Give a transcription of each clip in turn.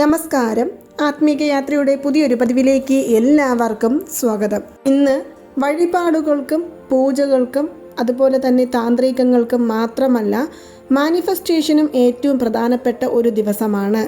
നമസ്കാരം. ആത്മീക യാത്രയുടെ പുതിയൊരു പതിവിലേക്ക് എല്ലാവർക്കും സ്വാഗതം. ഇന്ന് വഴിപാടുകൾക്കും പൂജകൾക്കും അതുപോലെ തന്നെ താന്ത്രികങ്ങൾക്കും മാത്രമല്ല മാനിഫെസ്റ്റേഷനും ഏറ്റവും പ്രധാനപ്പെട്ട ഒരു ദിവസമാണ്.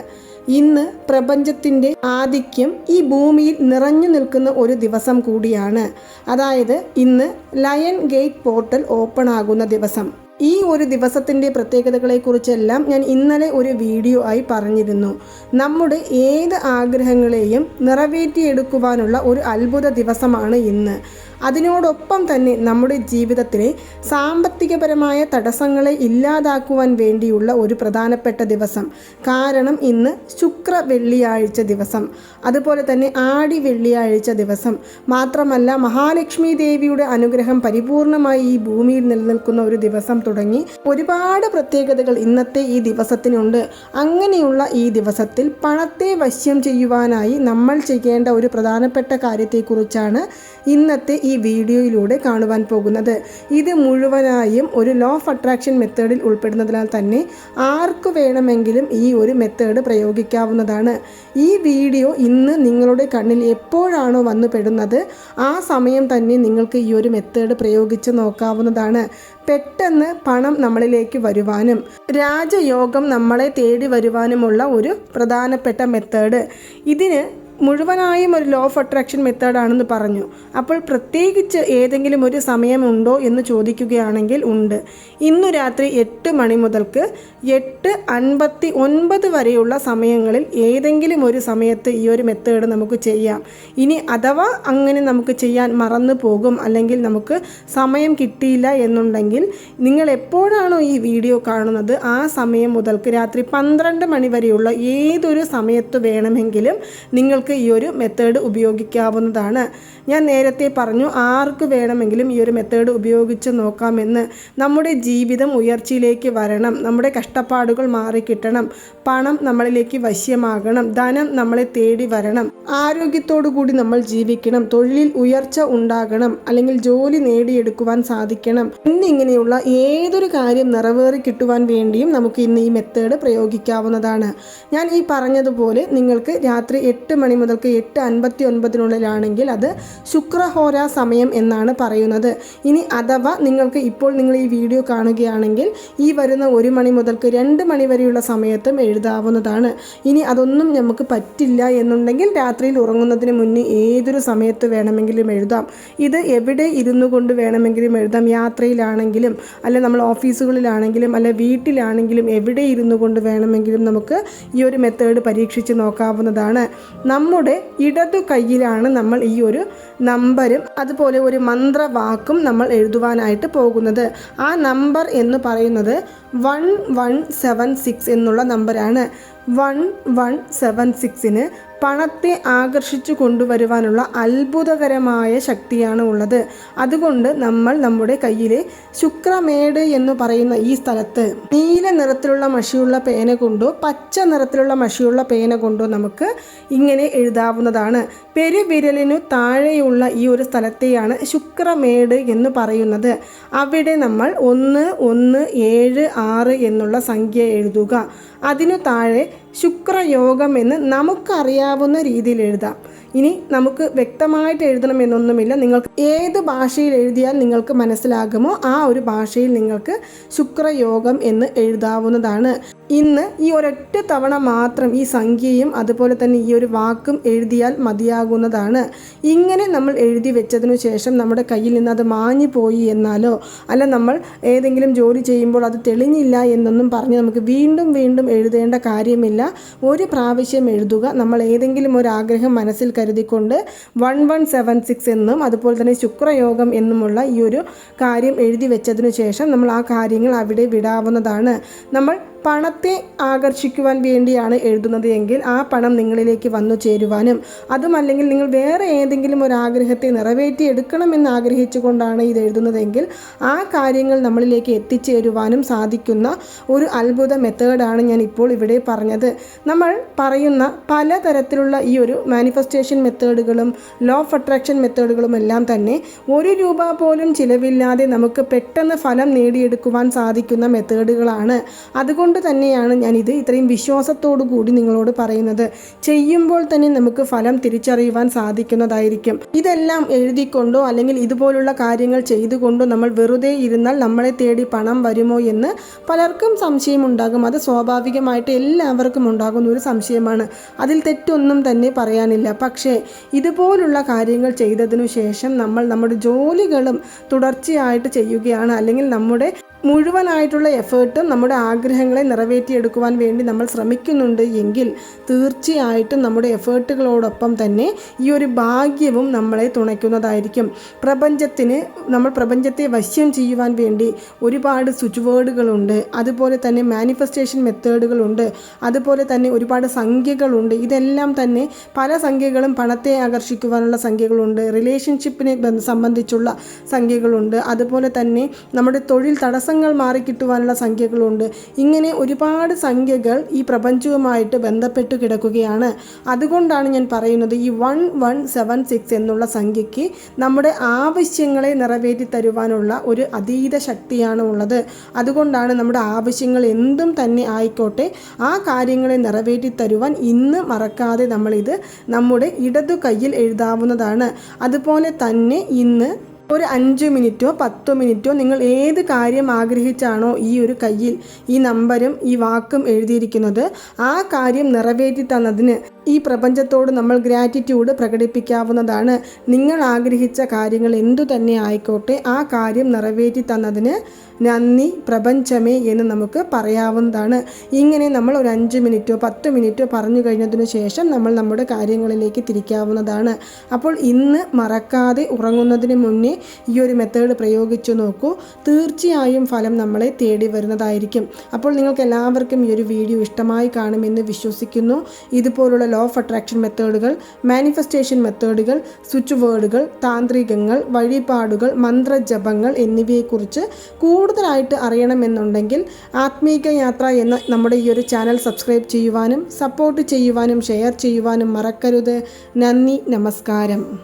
ഇന്ന് പ്രപഞ്ചത്തിന്റെ ആധിക്യം ഈ ഭൂമിയിൽ നിറഞ്ഞു നിൽക്കുന്ന ഒരു ദിവസം കൂടിയാണ്. അതായത് ഇന്ന് ലയൺ ഗേറ്റ് പോർട്ടൽ ഓപ്പൺ ആകുന്ന ദിവസം. ഈ ഒരു ദിവസത്തിന്റെ പ്രത്യേകതകളെക്കുറിച്ചെല്ലാം ഞാൻ ഇന്നലെ ഒരു വീഡിയോ ആയി പറഞ്ഞിരുന്നു. നമ്മുടെ ഏത് ആഗ്രഹങ്ങളെയും നിറവേറ്റിയെടുക്കുവാനുള്ള ഒരു അത്ഭുത ദിവസമാണ് ഇന്ന്. അതിനോടൊപ്പം തന്നെ നമ്മുടെ ജീവിതത്തിലെ സാമ്പത്തികപരമായ തടസ്സങ്ങളെ ഇല്ലാതാക്കുവാൻ വേണ്ടിയുള്ള ഒരു പ്രധാനപ്പെട്ട ദിവസം. കാരണം ഇന്ന് ശുക്ര വെള്ളിയാഴ്ച ദിവസം. അതുപോലെ തന്നെ ആടി വെള്ളിയാഴ്ച ദിവസം. മാത്രമല്ല മഹാലക്ഷ്മി ദേവിയുടെ അനുഗ്രഹം പരിപൂർണമായി ഈ ഭൂമിയിൽ നിലനിൽക്കുന്ന ഒരു ദിവസം തുടങ്ങി ഒരുപാട് പ്രത്യേകതകൾ ഇന്നത്തെ ഈ ദിവസത്തിനുണ്ട്. അങ്ങനെയുള്ള ഈ ദിവസത്തിൽ പണത്തെ വശ്യം ചെയ്യുവാനായി നമ്മൾ ചെയ്യേണ്ട ഒരു പ്രധാനപ്പെട്ട കാര്യത്തെക്കുറിച്ചാണ് ഇന്നത്തെ ഈ വീഡിയോയിലൂടെ കാണുവാൻ പോകുന്നത്. ഇത് മുഴുവനായും ഒരു ലോ ഓഫ് അട്രാക്ഷൻ മെത്തേഡിൽ ഉൾപ്പെടുന്നതിനാൽ തന്നെ ആർക്ക് വേണമെങ്കിലും ഈ ഒരു മെത്തേഡ് പ്രയോഗിക്കാവുന്നതാണ്. ഈ വീഡിയോ ഇന്ന് നിങ്ങളുടെ കണ്ണിൽ എപ്പോഴാണോ വന്നു പെടുന്നത് ആ സമയം തന്നെ നിങ്ങൾക്ക് ഈ ഒരു മെത്തേഡ് പ്രയോഗിച്ച് നോക്കാവുന്നതാണ്. പെട്ടെന്ന് പണം നമ്മളിലേക്ക് വരുവാനും രാജയോഗം നമ്മളെ തേടി വരുവാനുമുള്ള ഒരു പ്രധാനപ്പെട്ട മെത്തേഡ് ഇതിന് മുഴുവനായും ഒരു ലോ ഓഫ് അട്രാക്ഷൻ മെത്തേഡാണെന്ന് പറഞ്ഞു. അപ്പോൾ പ്രത്യേകിച്ച് ഏതെങ്കിലും ഒരു സമയമുണ്ടോ എന്ന് ചോദിക്കുകയാണെങ്കിൽ ഉണ്ട്. ഇന്നു രാത്രി എട്ട് മണി മുതൽക്ക് എട്ട് അൻപത്തി ഒൻപത് വരെയുള്ള സമയങ്ങളിൽ ഏതെങ്കിലും ഒരു സമയത്ത് ഈ ഒരു മെത്തേഡ് നമുക്ക് ചെയ്യാം. ഇനി അഥവാ അങ്ങനെ നമുക്ക് ചെയ്യാൻ മറന്നു പോകും അല്ലെങ്കിൽ നമുക്ക് സമയം കിട്ടിയില്ല എന്നുണ്ടെങ്കിൽ നിങ്ങൾ എപ്പോഴാണോ ഈ വീഡിയോ കാണുന്നത് ആ സമയം മുതൽക്ക് രാത്രി പന്ത്രണ്ട് മണി വരെയുള്ള ഏതൊരു സമയത്ത് വേണമെങ്കിലും നിങ്ങൾക്ക് ഈ ഒരു മെത്തേഡ് ഉപയോഗിക്കാവുന്നതാണ്. ഞാൻ നേരത്തെ പറഞ്ഞു ആർക്ക് വേണമെങ്കിലും ഈ ഒരു മെത്തേഡ് ഉപയോഗിച്ച് നോക്കാമെന്ന്. നമ്മുടെ ജീവിതം ഉയർച്ചയിലേക്ക് വരണം. നമ്മുടെ കഷ്ടപ്പാടുകൾ മാറിക്കിട്ടണം പണം നമ്മളിലേക്ക് വശ്യമാകണം. ധനം നമ്മളെ തേടി വരണം. ആരോഗ്യത്തോടു കൂടി നമ്മൾ ജീവിക്കണം. തൊഴിലിൽ ഉയർച്ച ഉണ്ടാകണം. അല്ലെങ്കിൽ ജോലി നേടിയെടുക്കുവാൻ സാധിക്കണം. എന്നിങ്ങനെയുള്ള ഏതൊരു കാര്യം നിറവേറി കിട്ടുവാൻ വേണ്ടിയും നമുക്ക് ഇന്ന് ഈ മെത്തേഡ് പ്രയോഗിക്കാവുന്നതാണ്. ഞാൻ ഈ പറഞ്ഞതുപോലെ നിങ്ങൾക്ക് രാത്രി എട്ട് മണി മുതൽക്ക് എട്ട് അൻപത്തി ഒൻപതിനുള്ളിലാണെങ്കിൽ അത് ശുക്രഹോര സമയം എന്നാണ് പറയുന്നത്. ഇനി അഥവാ നിങ്ങൾക്ക് ഇപ്പോൾ നിങ്ങൾ ഈ വീഡിയോ കാണുകയാണെങ്കിൽ ഈ വരുന്ന ഒരു മണി മുതൽക്ക് രണ്ട് മണി വരെയുള്ള സമയത്തും എഴുതാവുന്നതാണ്. ഇനി അതൊന്നും നമുക്ക് പറ്റില്ല എന്നുണ്ടെങ്കിൽ രാത്രിയിൽ ഉറങ്ങുന്നതിന് മുന്നേ ഏതൊരു സമയത്ത് വേണമെങ്കിലും എഴുതാം. ഇത് എവിടെ ഇരുന്നു കൊണ്ട് വേണമെങ്കിലും എഴുതാം. യാത്രയിലാണെങ്കിലും അല്ല നമ്മൾ ഓഫീസുകളിലാണെങ്കിലും അല്ല വീട്ടിലാണെങ്കിലും എവിടെ ഇരുന്നു കൊണ്ട് വേണമെങ്കിലും നമുക്ക് ഈ ഒരു മെത്തേഡ് പരീക്ഷിച്ച് നോക്കാവുന്നതാണ്. നമ്മുടെ ഇടതു കൈയിലാണ് നമ്മൾ ഈ ഒരു നമ്പരും അതുപോലെ ഒരു മന്ത്രവാക്കും നമ്മൾ എഴുതുവാനായിട്ട് പോകുന്നത്. ആ നമ്പർ എന്ന് പറയുന്നത് വൺ വൺ സെവൻ സിക്സ് എന്നുള്ള നമ്പറാണ് വൺ വൺ സെവൻ സിക്സിന് പണത്തെ ആകർഷിച്ചു കൊണ്ടുവരുവാനുള്ള അത്ഭുതകരമായ ശക്തിയാണ് ഉള്ളത്. അതുകൊണ്ട് നമ്മൾ നമ്മുടെ കയ്യിലെ ശുക്രമേട് എന്ന് പറയുന്ന ഈ സ്ഥലത്ത് നീല നിറത്തിലുള്ള മഷിയുള്ള പേന കൊണ്ടോ പച്ച നിറത്തിലുള്ള മഷിയുള്ള പേന കൊണ്ടോ നമുക്ക് ഇങ്ങനെ എഴുതാവുന്നതാണ്. പെരുവിരലിനു താഴെയുള്ള ഈ ഒരു സ്ഥലത്തെയാണ് ശുക്രമേട് എന്ന് പറയുന്നത്. അവിടെ നമ്മൾ ഒന്ന് ഒന്ന് ഏഴ് ആറ് എന്നുള്ള സംഖ്യ എഴുതുക. അതിനു താഴെ ശുക്രയോഗം എന്ന് നമുക്കറിയാവുന്ന രീതിയിൽ എഴുതാം. ഇനി നമുക്ക് വ്യക്തമായിട്ട് എഴുതണമെന്നൊന്നുമില്ല. നിങ്ങൾക്ക് ഏത് ഭാഷയിൽ എഴുതിയാൽ നിങ്ങൾക്ക് മനസ്സിലാകുമോ ആ ഒരു ഭാഷയിൽ നിങ്ങൾക്ക് ശുക്രയോഗം എന്ന് എഴുതാവുന്നതാണ്. ഇന്ന് ഈ ഒരൊറ്റ തവണ മാത്രം ഈ സംഖ്യയും അതുപോലെ തന്നെ ഈ ഒരു വാക്കും എഴുതിയാൽ മതിയാകുന്നതാണ്. ഇങ്ങനെ നമ്മൾ എഴുതി വെച്ചതിനു ശേഷം നമ്മുടെ കയ്യിൽ നിന്ന് അത് മാഞ്ഞു പോയി എന്നാലോ അല്ല നമ്മൾ ഏതെങ്കിലും ജോലി ചെയ്യുമ്പോൾ അത് തെളിഞ്ഞില്ല എന്നൊന്നും പറഞ്ഞ് നമുക്ക് വീണ്ടും വീണ്ടും എഴുതേണ്ട കാര്യമില്ല. ഒരു പ്രാവശ്യം എഴുതുക. നമ്മൾ ഏതെങ്കിലും ഒരു ആഗ്രഹം മനസ്സിൽ കരുതിക്കൊണ്ട് വൺ വൺ സെവൻ സിക്സ് എന്നും അതുപോലെ തന്നെ ശുക്രയോഗം എന്നുമുള്ള ഈ ഒരു കാര്യം എഴുതി വെച്ചതിനു ശേഷം നമ്മൾ ആ കാര്യങ്ങൾ അവിടെ വിടാവുന്നതാണ്. നമ്മൾ പണത്തെ ആകർഷിക്കുവാൻ വേണ്ടിയാണ് എഴുതുന്നത് എങ്കിൽ ആ പണം നിങ്ങളിലേക്ക് വന്നു ചേരുവാനും അതുമല്ലെങ്കിൽ നിങ്ങൾ വേറെ ഏതെങ്കിലും ഒരു ആഗ്രഹത്തെ നിറവേറ്റി എടുക്കണമെന്ന് ആഗ്രഹിച്ചുകൊണ്ടാണ് ഇത് എഴുതുന്നതെങ്കിൽ ആ കാര്യങ്ങൾ നമ്മളിലേക്ക് എത്തിച്ചേരുവാനും സാധിക്കുന്ന ഒരു അത്ഭുത മെത്തേഡാണ് ഞാൻ ഇപ്പോൾ ഇവിടെ പറഞ്ഞത്. നമ്മൾ പറയുന്ന പലതരത്തിലുള്ള ഈ ഒരു മാനിഫെസ്റ്റേഷൻ മെത്തേഡുകളും ലോ ഓഫ് അട്രാക്ഷൻ മെത്തേഡുകളും എല്ലാം തന്നെ ഒരു രൂപ പോലും ചിലവില്ലാതെ നമുക്ക് പെട്ടെന്ന് ഫലം നേടിയെടുക്കുവാൻ സാധിക്കുന്ന മെത്തേഡുകളാണ് അതുകൊണ്ട് അതുകൊണ്ട് തന്നെയാണ് ഞാനിത് ഇത്രയും വിശ്വാസത്തോടു കൂടി നിങ്ങളോട് പറയുന്നത്. ചെയ്യുമ്പോൾ തന്നെ നമുക്ക് ഫലം തിരിച്ചറിയുവാൻ സാധിക്കുന്നതായിരിക്കും. ഇതെല്ലാം എഴുതിക്കൊണ്ടോ അല്ലെങ്കിൽ ഇതുപോലുള്ള കാര്യങ്ങൾ ചെയ്തുകൊണ്ടോ നമ്മൾ വെറുതെ ഇരുന്നാൽ നമ്മളെ തേടി പണം വരുമോ എന്ന് പലർക്കും സംശയമുണ്ടാകും. അത് സ്വാഭാവികമായിട്ട് എല്ലാവർക്കും ഉണ്ടാകുന്ന ഒരു സംശയമാണ്. അതിൽ തെറ്റൊന്നും തന്നെ പറയാനില്ല. പക്ഷേ ഇതുപോലുള്ള കാര്യങ്ങൾ ചെയ്തതിനു ശേഷം നമ്മൾ നമ്മുടെ ജോലികളും തുടർച്ചയായിട്ട് ചെയ്യുകയാണ്. അല്ലെങ്കിൽ നമ്മുടെ മുഴുവനായിട്ടുള്ള എഫേർട്ടും നമ്മുടെ ആഗ്രഹങ്ങളെ നിറവേറ്റിയെടുക്കുവാൻ വേണ്ടി നമ്മൾ ശ്രമിക്കുന്നുണ്ട് എങ്കിൽ തീർച്ചയായിട്ടും നമ്മുടെ എഫേർട്ടുകളോടൊപ്പം തന്നെ ഈ ഒരു ഭാഗ്യവും നമ്മളെ തുണയ്ക്കുന്നതായിരിക്കും. പ്രപഞ്ചത്തിന് നമ്മൾ പ്രപഞ്ചത്തെ വശ്യം ചെയ്യുവാൻ വേണ്ടി ഒരുപാട് സ്വിച്ച് വേർഡുകളുണ്ട് അതുപോലെ തന്നെ മാനിഫെസ്റ്റേഷൻ മെത്തേഡുകളുണ്ട്. അതുപോലെ തന്നെ ഒരുപാട് സംഖ്യകളുണ്ട്. ഇതെല്ലാം തന്നെ പല സംഖ്യകളും പണത്തെ ആകർഷിക്കുവാനുള്ള സംഖ്യകളുണ്ട്. റിലേഷൻഷിപ്പിനെ സംബന്ധിച്ചുള്ള സംഖ്യകളുണ്ട്. അതുപോലെ തന്നെ നമ്മുടെ തൊഴിൽ തടസ്സം തടസ്സങ്ങൾ മാറിക്കിട്ടുവാനുള്ള സംഖ്യകളുണ്ട്. ഇങ്ങനെ ഒരുപാട് സംഖ്യകൾ ഈ പ്രപഞ്ചവുമായിട്ട് ബന്ധപ്പെട്ട് കിടക്കുകയാണ്. അതുകൊണ്ടാണ് ഞാൻ പറയുന്നത് ഈ വൺ വൺ സെവൻ സിക്സ് എന്നുള്ള സംഖ്യയ്ക്ക് നമ്മുടെ ആവശ്യങ്ങളെ നിറവേറ്റി തരുവാനുള്ള ഒരു അതീത ശക്തിയാണ് ഉള്ളത്. അതുകൊണ്ടാണ് നമ്മുടെ ആവശ്യങ്ങൾ എന്തും തന്നെ ആയിക്കോട്ടെ ആ കാര്യങ്ങളെ നിറവേറ്റി തരുവാൻ ഇന്ന് മറക്കാതെ നമ്മളിത് നമ്മുടെ ഇടതു കയ്യിൽ എഴുതാവുന്നതാണ്. അതുപോലെ തന്നെ ഇന്ന് ഒരു അഞ്ച് മിനിറ്റോ പത്തോ മിനിറ്റോ നിങ്ങൾ ഏത് കാര്യം ആഗ്രഹിച്ചാണോ ഈ ഒരു കയ്യിൽ ഈ നമ്പരും ഈ വാക്കും എഴുതിയിരിക്കുന്നത് ആ കാര്യം നിറവേറ്റി തന്നതിന് ഈ പ്രപഞ്ചത്തോട് നമ്മൾ ഗ്രാറ്റിറ്റ്യൂഡ് പ്രകടിപ്പിക്കാവുന്നതാണ്. നിങ്ങൾ ആഗ്രഹിച്ച കാര്യങ്ങൾ എന്തു തന്നെ ആയിക്കോട്ടെ ആ കാര്യം നിറവേറ്റി തന്നതിന് നന്ദി പ്രപഞ്ചമേ എന്ന് നമുക്ക് പറയാവുന്നതാണ്. ഇങ്ങനെ നമ്മൾ ഒരു അഞ്ച് മിനിറ്റോ പത്ത് മിനിറ്റോ പറഞ്ഞു കഴിഞ്ഞതിന് ശേഷം നമ്മൾ നമ്മുടെ കാര്യങ്ങളിലേക്ക് തിരിക്കാവുന്നതാണ്. അപ്പോൾ ഇന്ന് മറക്കാതെ ഉറങ്ങുന്നതിന് മുന്നേ ഈ ഒരു മെത്തേഡ് പ്രയോഗിച്ചു നോക്കൂ. തീർച്ചയായും ഫലം നമ്മളെ തേടി വരുന്നതായിരിക്കും. അപ്പോൾ നിങ്ങൾക്ക് എല്ലാവർക്കും ഈ ഒരു വീഡിയോ ഇഷ്ടമായി കാണുമെന്ന് വിശ്വസിക്കുന്നു. ഇതുപോലുള്ള ലോ ഓഫ് അട്രാക്ഷൻ മെത്തേഡുകൾ മാനിഫെസ്റ്റേഷൻ മെത്തേഡുകൾ സ്വിച്ച് വേർഡുകൾ താന്ത്രികങ്ങൾ വഴിപാടുകൾ മന്ത്രജപങ്ങൾ എന്നിവയെക്കുറിച്ച് കൂടുതലായിട്ട് അറിയണമെന്നുണ്ടെങ്കിൽ ആത്മീക യാത്ര എന്ന നമ്മുടെ ഈ ഒരു ചാനൽ സബ്സ്ക്രൈബ് ചെയ്യുവാനും സപ്പോർട്ട് ചെയ്യുവാനും ഷെയർ ചെയ്യുവാനും മറക്കരുത്. നന്ദി നമസ്കാരം.